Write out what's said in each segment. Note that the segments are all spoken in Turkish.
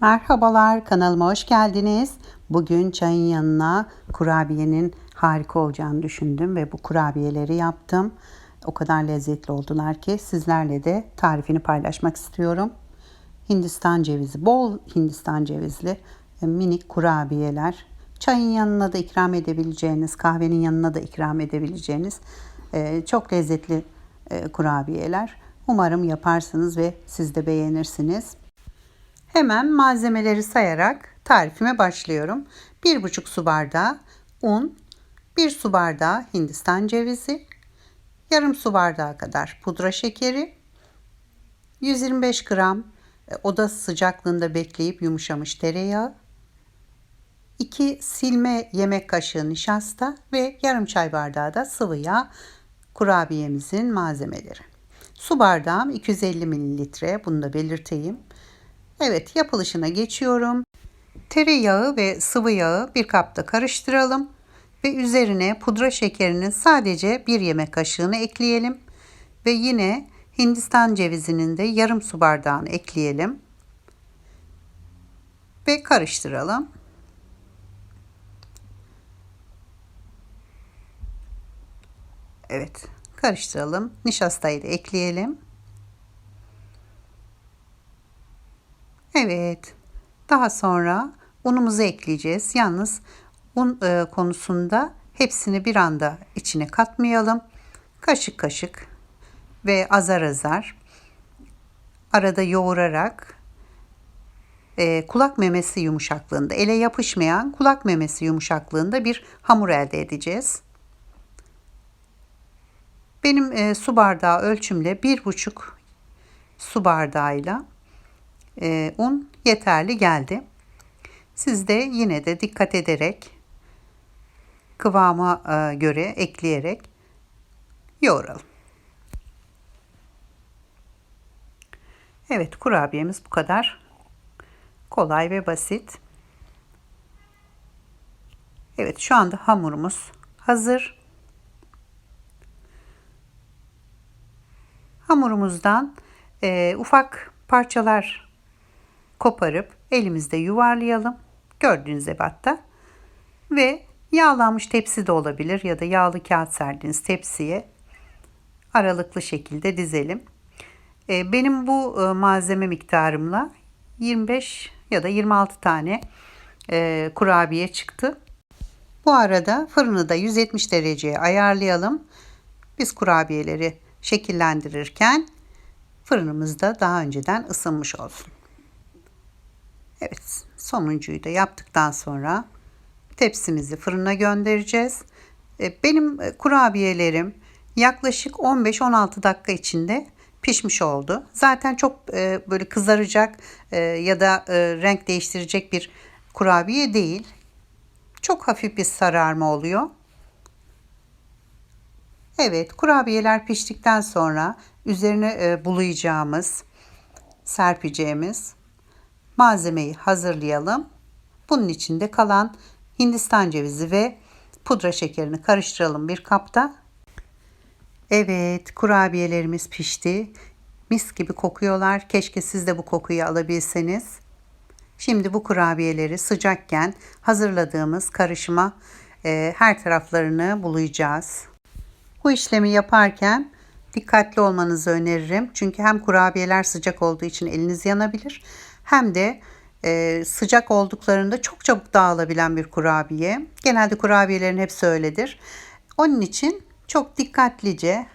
Merhabalar kanalıma hoş geldiniz. Bugün çayın yanına kurabiyenin harika olacağını düşündüm ve bu kurabiyeleri yaptım. O kadar lezzetli oldular ki sizlerle de tarifini paylaşmak istiyorum. Hindistan cevizi, bol Hindistan cevizli e, minik kurabiyeler. Çayın yanına da ikram edebileceğiniz, kahvenin yanına da ikram edebileceğiniz e, çok lezzetli e, kurabiyeler. Umarım yaparsınız ve siz de beğenirsiniz. Hemen malzemeleri sayarak tarifime başlıyorum. 1,5 su bardağı un, 1 su bardağı hindistan cevizi, yarım su bardağı kadar pudra şekeri, 125 gram e, oda sıcaklığında bekleyip yumuşamış tereyağı, 2 silme yemek kaşığı nişasta ve yarım çay bardağı da sıvı yağ kurabiyemizin malzemeleri. Su bardağım 250 mililitre bunu da belirteyim. Evet yapılışına geçiyorum. Tereyağı ve sıvı yağı bir kapta karıştıralım ve üzerine pudra şekerinin sadece bir yemek kaşığını ekleyelim ve yine Hindistan cevizinin de yarım su bardağını ekleyelim ve karıştıralım. Evet, karıştıralım. Nişastayı da ekleyelim. Evet. Daha sonra unumuzu ekleyeceğiz. Yalnız un e, konusunda hepsini bir anda içine katmayalım. Kaşık kaşık ve azar azar arada yoğurarak e, kulak memesi yumuşaklığında, ele yapışmayan kulak memesi yumuşaklığında bir hamur elde edeceğiz. Benim e, su bardağı ölçümle bir buçuk su bardağıyla e, un yeterli geldi. Siz de yine de dikkat ederek kıvama e, göre ekleyerek yoğuralım. Evet kurabiyemiz bu kadar kolay ve basit. Evet şu anda hamurumuz hazır. Hamurumuzdan e, ufak parçalar koparıp elimizde yuvarlayalım. Gördüğünüz ebatta. Ve yağlanmış tepsi de olabilir ya da yağlı kağıt serdiğiniz tepsiye aralıklı şekilde dizelim. Ee, benim bu e, malzeme miktarımla 25 ya da 26 tane e, kurabiye çıktı. Bu arada fırını da 170 dereceye ayarlayalım. Biz kurabiyeleri şekillendirirken fırınımız da daha önceden ısınmış olsun. Evet sonuncuyu da yaptıktan sonra tepsimizi fırına göndereceğiz. E, benim e, kurabiyelerim yaklaşık 15-16 dakika içinde pişmiş oldu. Zaten çok e, böyle kızaracak ya da renk değiştirecek bir kurabiye değil. Çok hafif bir sararma oluyor. Evet, kurabiyeler piştikten sonra üzerine bulayacağımız, serpeceğimiz malzemeyi hazırlayalım. Bunun içinde kalan Hindistan cevizi ve pudra şekerini karıştıralım bir kapta. Evet, kurabiyelerimiz pişti. Mis gibi kokuyorlar. Keşke siz de bu kokuyu alabilseniz. Şimdi bu kurabiyeleri sıcakken hazırladığımız karışıma e, her taraflarını bulayacağız. Bu işlemi yaparken dikkatli olmanızı öneririm. Çünkü hem kurabiyeler sıcak olduğu için eliniz yanabilir hem de e, sıcak olduklarında çok çabuk dağılabilen bir kurabiye. Genelde kurabiyelerin hepsi öyledir. Onun için çok dikkatlice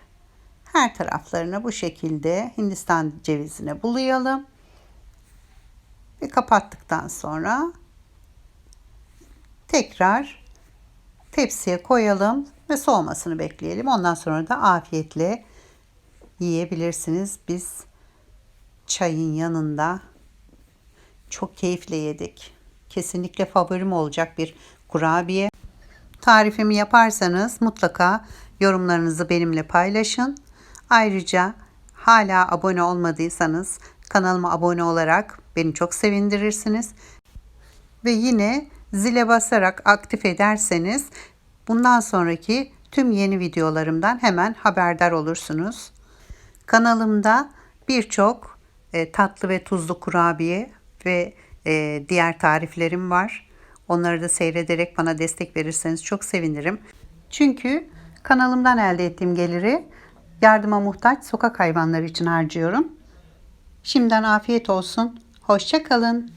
her taraflarını bu şekilde Hindistan cevizine bulayalım. Ve kapattıktan sonra tekrar tepsiye koyalım ve soğumasını bekleyelim. Ondan sonra da afiyetle yiyebilirsiniz. Biz çayın yanında çok keyifle yedik. Kesinlikle favorim olacak bir kurabiye. Tarifimi yaparsanız mutlaka yorumlarınızı benimle paylaşın. Ayrıca hala abone olmadıysanız kanalıma abone olarak beni çok sevindirirsiniz. Ve yine zile basarak aktif ederseniz bundan sonraki tüm yeni videolarımdan hemen haberdar olursunuz. Kanalımda birçok e, tatlı ve tuzlu kurabiye ve e, diğer tariflerim var. Onları da seyrederek bana destek verirseniz çok sevinirim. Çünkü kanalımdan elde ettiğim geliri yardıma muhtaç sokak hayvanları için harcıyorum. Şimdiden afiyet olsun. Hoşça kalın.